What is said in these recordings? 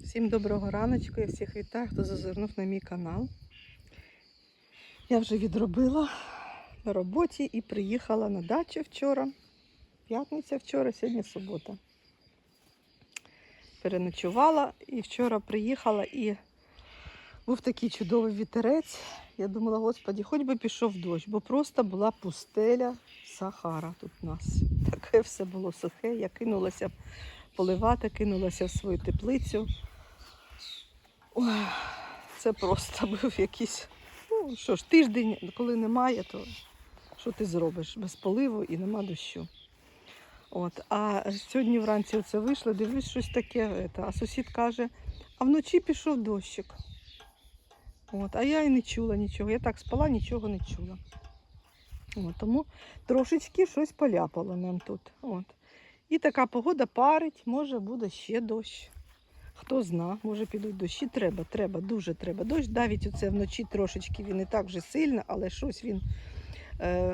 Всім доброго раночку, я всіх вітаю, хто зазирнув на мій канал. Я вже відробила на роботі і приїхала на дачу вчора. П'ятниця вчора, сьогодні субота. Переночувала і вчора приїхала і був такий чудовий вітерець. Я думала, господі, хоч би пішов дощ, бо просто була пустеля Сахара тут у нас. Таке все було сухе. Я кинулася поливати, кинулася в свою теплицю. Це просто був якийсь. Ну що ж, тиждень, коли немає, то що ти зробиш? Без поливу і нема дощу. От. А сьогодні вранці оце вийшло, дивлюсь щось таке. ета, А сусід каже, а вночі пішов дощик. От. А я і не чула нічого. Я так спала, нічого не чула. От. Тому трошечки щось поляпало нам тут. От. І така погода парить, може буде ще дощ. Хто зна, може підуть дощі. Треба, треба, дуже треба. Дощ навіть оце вночі трошечки, він не так вже сильно, але щось він е,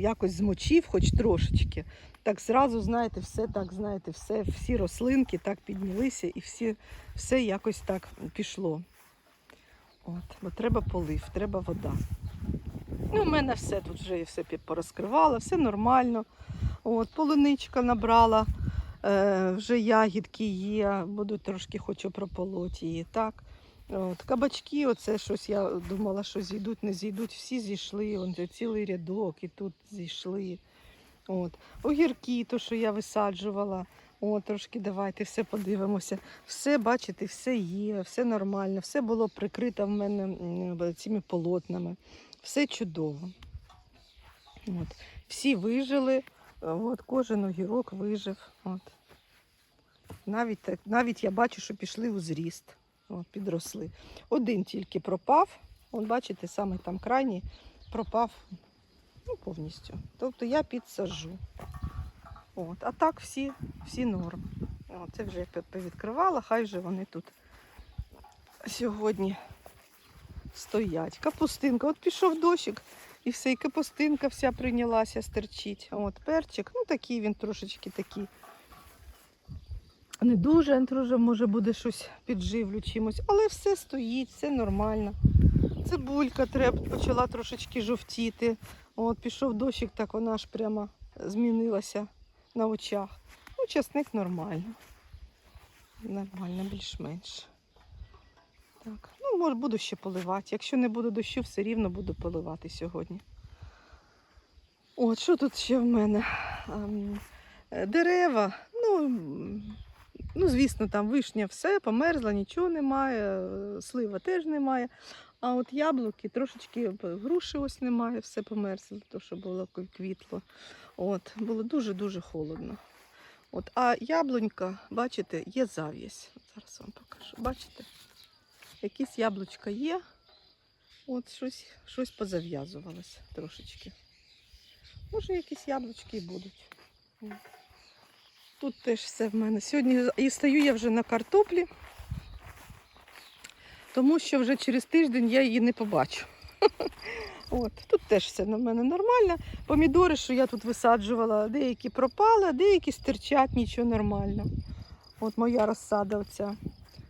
якось змочив, хоч трошечки. Так зразу, знаєте, все так, знаєте, все, всі рослинки так піднялися і всі, все якось так пішло. От, бо треба полив, треба вода. Ну, у мене все тут вже все порозкривала, все нормально. От, полуничка набрала, е, вже ягідки є, буду трошки хочу прополоти її. Так. От, кабачки, оце щось я думала, що зійдуть, не зійдуть. Всі зійшли, он цілий рядок і тут зійшли. От. Огірки, то, що я висаджувала. От, трошки давайте все подивимося. Все, бачите, все є, все нормально, все було прикрито в мене цими полотнами. Все чудово. От. Всі вижили, Е, от, кожен огірок вижив. От. Навіть, навіть я бачу, що пішли у зріст, от, підросли. Один тільки пропав. От бачите, саме там крайній пропав ну, повністю. Тобто я підсаджу. От. А так всі, всі норм. От, це вже я повідкривала, хай вже вони тут сьогодні стоять. Капустинка, от пішов дощик, і все, і капустинка вся прийнялася стерчить. От перчик, ну такий він трошечки такий. Не дуже, дуже, може буде щось підживлю чимось, але все стоїть, все нормально. Цибулька треба, почала трошечки жовтіти. От пішов дощик, так вона аж прямо змінилася на очах. Ну, часник нормально. Нормально, більш-менш. Так, ну може буду ще поливати. Якщо не буде дощу, все рівно буду поливати сьогодні. От, що тут ще в мене? Е, Дерева, ну, ну, звісно, там вишня все, померзла, нічого немає, е, слива теж немає. А от яблуки трошечки груші ось немає, все померзло, то що було квітло. От, було дуже-дуже холодно. От, а яблунька, бачите, є зав'язь. Зараз вам покажу. Бачите? Якісь яблучка є. От щось, щось позав'язувалося трошечки. Може, якісь яблучки і будуть. Тут теж все в мене. Сьогодні і стою я вже на картоплі, тому що вже через тиждень я її не побачу. От, тут теж все на мене нормально. Помідори, що я тут висаджувала, деякі пропали, деякі стирчать, нічого нормально. От моя розсада оця.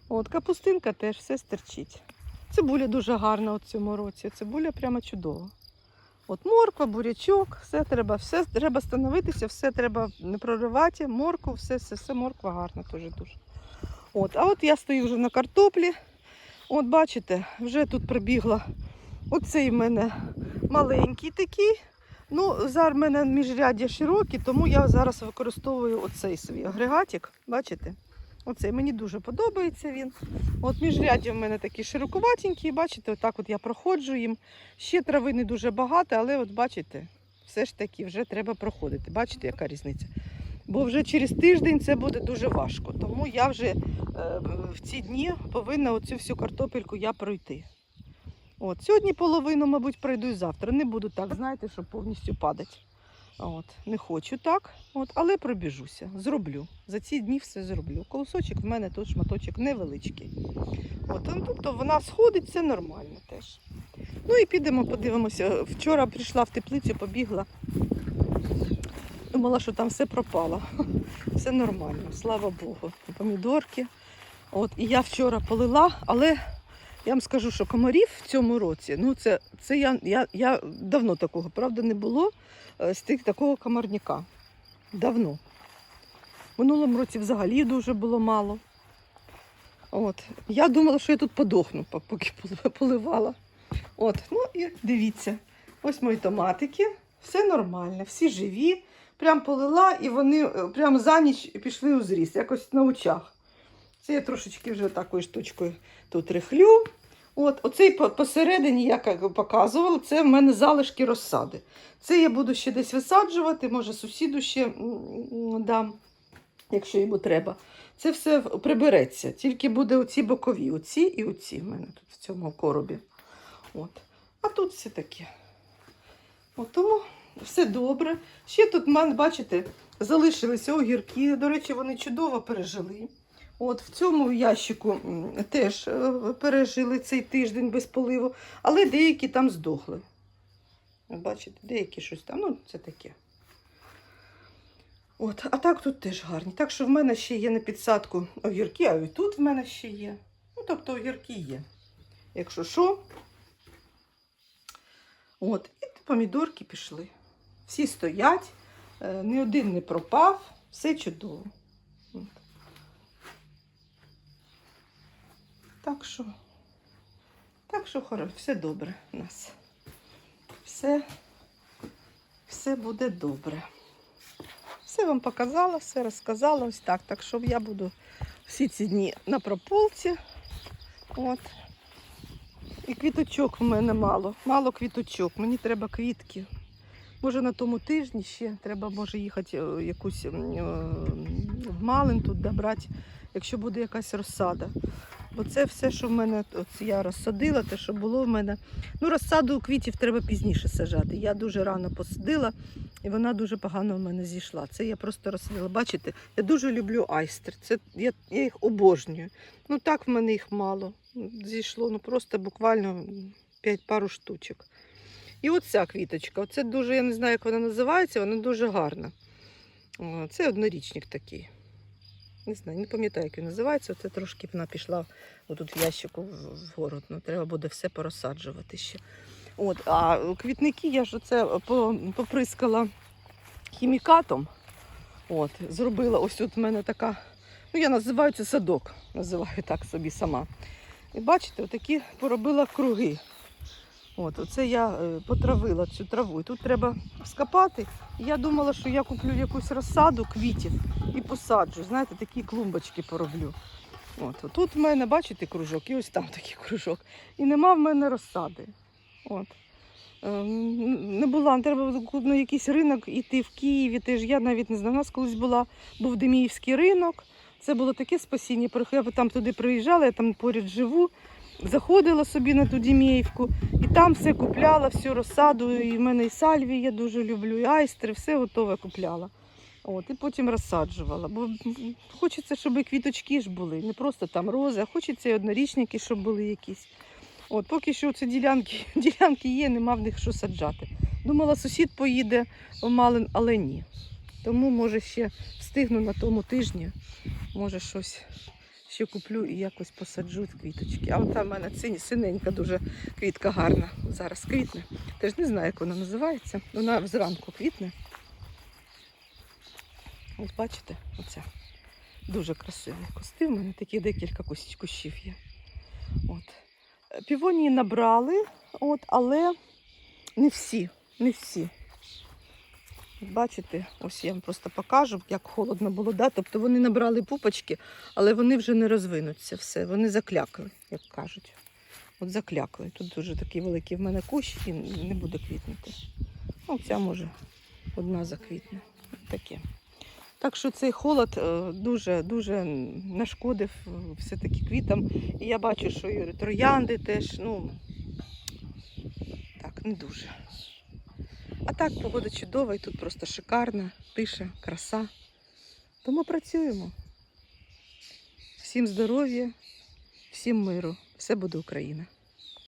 От, капустинка теж все стирчить. Цибуля дуже гарна у цьому році. Цибуля прямо чудова. От морква, бурячок, все треба, все треба становитися, все треба не проривати, морку, все, все, все морква гарна теж дуже. От, а от я стою вже на картоплі. От бачите, вже тут прибігла. Оцей в мене маленький такий. Ну, зараз в мене міжряддя широкі, тому я зараз використовую оцей свій агрегатик. Бачите? Оцей мені дуже подобається він. От міжряддя в мене такі широкуватенькі, бачите, отак от я проходжу їм. Ще трави не дуже багато, але от бачите, все ж таки вже треба проходити. Бачите, яка різниця? Бо вже через тиждень це буде дуже важко. Тому я вже е, в ці дні повинна оцю всю картопельку я пройти. От, сьогодні половину, мабуть, пройду і завтра. Не буду так, знаєте, щоб повністю падати. От, не хочу так, от, але пробіжуся. Зроблю. За ці дні все зроблю. Колосочок в мене тут шматочок невеличкий. От, ну, тобто вона сходить, це нормально теж. Ну і підемо, подивимося. Вчора прийшла в теплицю, побігла. Думала, що там все пропало. Все нормально, слава Богу. Помідорки, От, і я вчора полила, але я вам скажу, що комарів в цьому році, ну це, це я, я, я давно такого, правда, не було е, з тих такого комарняка. Давно. Минулому році взагалі дуже було мало. От. Я думала, що я тут подохну, поки поливала. От, ну і дивіться, ось мої томатики, все нормально, всі живі. Прям полила, і вони е, прям за ніч пішли у зріст, якось на очах. Це я трошечки вже такою штучкою тут рихлю. От, оцей посередині, як я показувала, це в мене залишки розсади. Це я буду ще десь висаджувати, може сусіду ще дам, якщо йому треба. Це все прибереться. Тільки буде оці бокові, оці і оці в мене тут в цьому коробі. От. А тут все таке. От тому все добре. Ще тут, бачите, залишилися огірки. До речі, вони чудово пережили. От в цьому ящику теж е, пережили цей тиждень без поливу, але деякі там здохли. Бачите, деякі щось там, ну це таке. От, а так тут теж гарні. Так що в мене ще є на підсадку огірки, а і тут в мене ще є. Ну, тобто огірки є. Якщо що. От, і помідорки пішли. Всі стоять, е, ні один не пропав, все чудово. От. Так що, так що хоро, все добре у нас. Все, все буде добре. Все вам показала, все розказала ось так. Так що я буду всі ці дні на прополці. От. І квіточок в мене мало. Мало квіточок. Мені треба квітки. Може на тому тижні ще треба може їхати е, якусь е, в Малин тут добрати, якщо буде якась розсада. Бо це все, що в мене от я розсадила, те, що було в мене. Ну, розсаду квітів треба пізніше сажати. Я дуже рано посадила, і вона дуже погано в мене зійшла. Це я просто розсадила. Бачите, я дуже люблю айстер. Це я, я їх обожнюю. Ну так в мене їх мало. Зійшло, ну просто буквально 5 пару штучок. І оця квіточка. Оце дуже, я не знаю, як вона називається, вона дуже гарна. Це однорічник такий. Не знаю, не пам'ятаю, як він називається. Оце трошки вона пішла отут в ящику вгору. Ну, треба буде все порозсаджувати ще. От, а квітники я ж оце поприскала хімікатом. От, зробила ось тут в мене така, ну я називаю це садок, називаю так собі сама. І бачите, отакі поробила круги. От, оце я е, потравила цю траву. І тут треба скопати. Я думала, що я куплю якусь розсаду квітів і посаджу. Знаєте, такі клумбочки пороблю. От, тут в мене, бачите, кружок, і ось там такий кружок. І нема в мене розсади. От. Ем, Не була, треба на якийсь ринок іти в Києві. Теж я навіть не знаю. У нас колись була, був Деміївський ринок. Це було таке спасіння. Я там туди приїжджала, я там поряд живу. Заходила собі на ту Діміївку і там все купляла, всю розсаду. І в мене і сальві я дуже люблю, і айстри, все готове купляла. От, і потім розсаджувала. Бо хочеться, щоб і квіточки ж були, не просто там рози, а хочеться і однорічники, щоб були якісь. От, поки що це ділянки, ділянки є, нема в них що саджати. Думала, сусід поїде в Малин, але ні. Тому, може, ще встигну на тому тижні, може щось ще куплю і якось посаджу квіточки. А от там в мене сині- синенька дуже квітка гарна. Зараз квітне. Теж не знаю, як вона називається. Вона зранку квітне. От бачите, оця. Дуже красиві кусти. В мене такі декілька кущів є. От. Півонії набрали, от, але не всі. Не всі. От Бачите, ось я вам просто покажу, як холодно було. Да? Тобто вони набрали пупочки, але вони вже не розвинуться все. Вони заклякли, як кажуть. От заклякли. Тут дуже такий великий в мене кущ і не буде квітнути. Ну, ця може одна заквітне. Таке. Так що цей холод е, дуже дуже нашкодив е, все-таки квітам. І я бачу, що і троянди теж, ну так, не дуже. А так погода чудова і тут просто шикарна, тиша, краса. Тому працюємо. Всім здоров'я, всім миру. Все буде Україна.